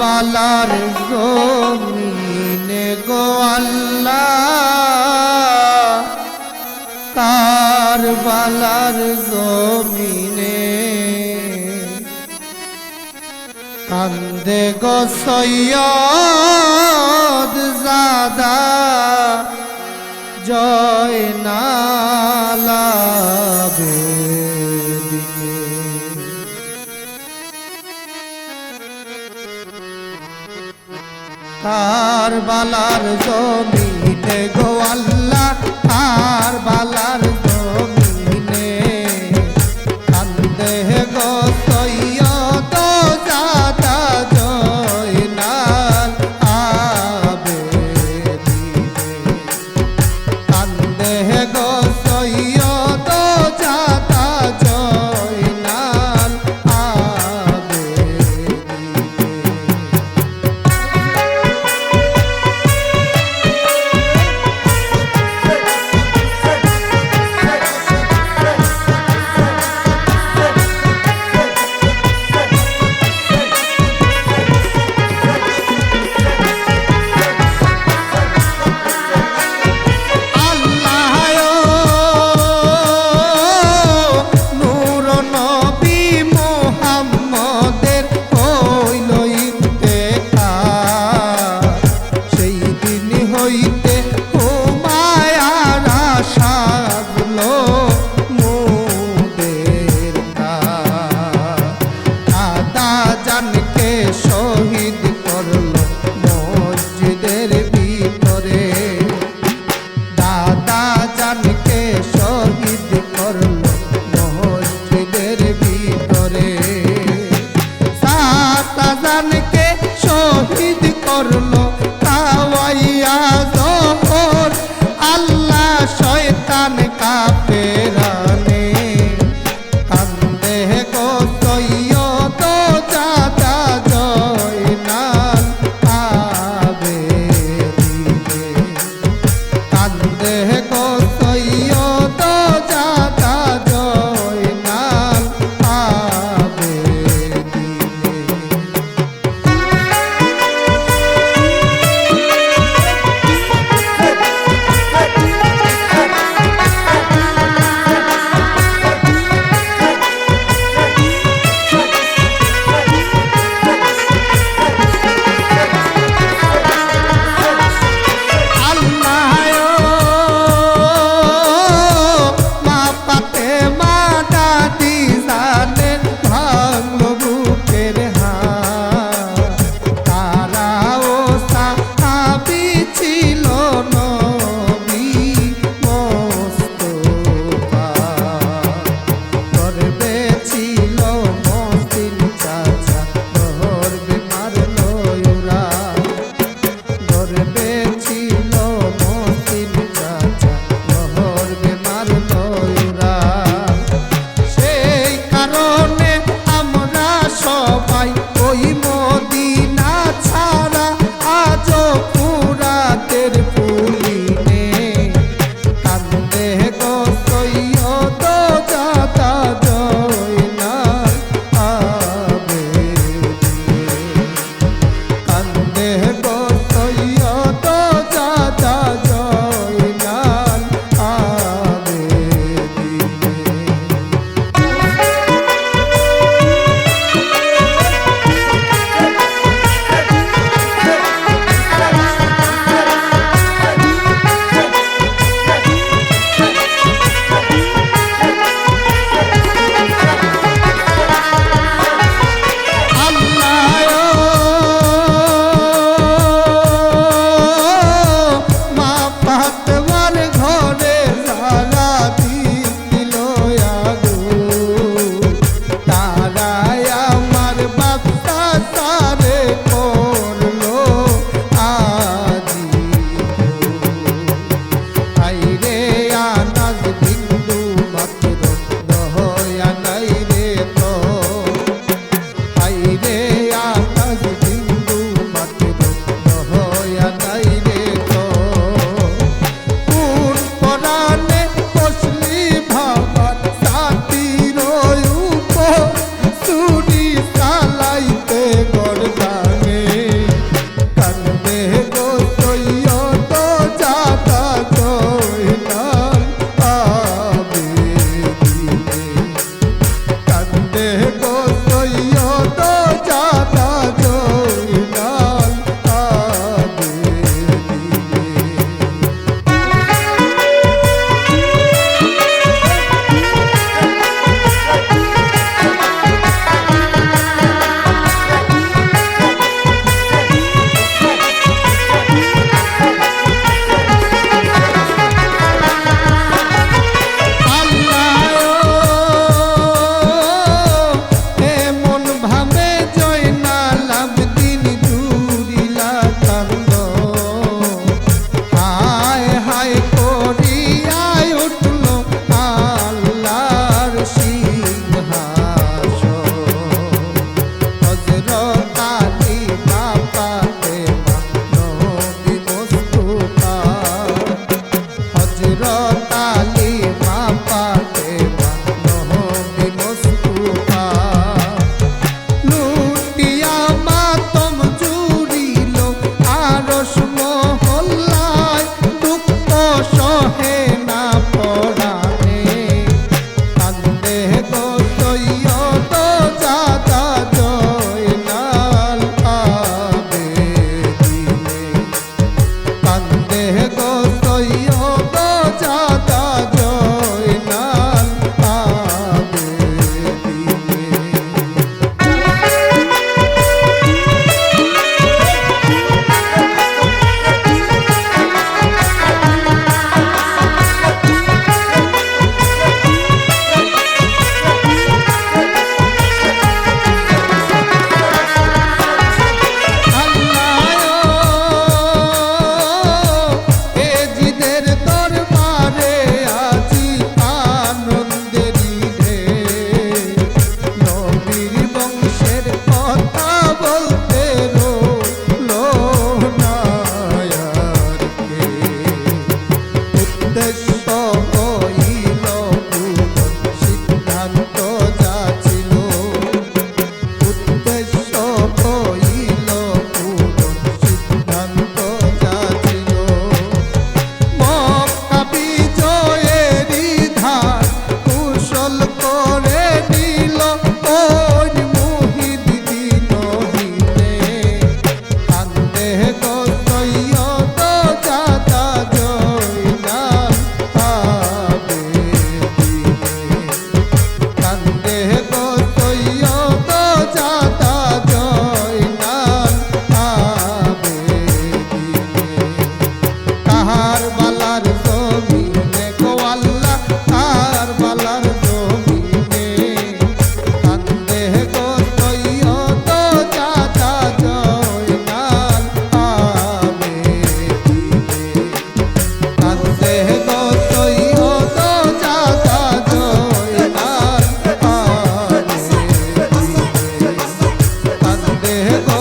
কার বালার জমিনে গো আল্লাহ। কার বালার জমিনে? কান্দে গো সৈয়দ জাদা। জয় নালা। কার বালার জমিনে গো। shine. Let's Yeah.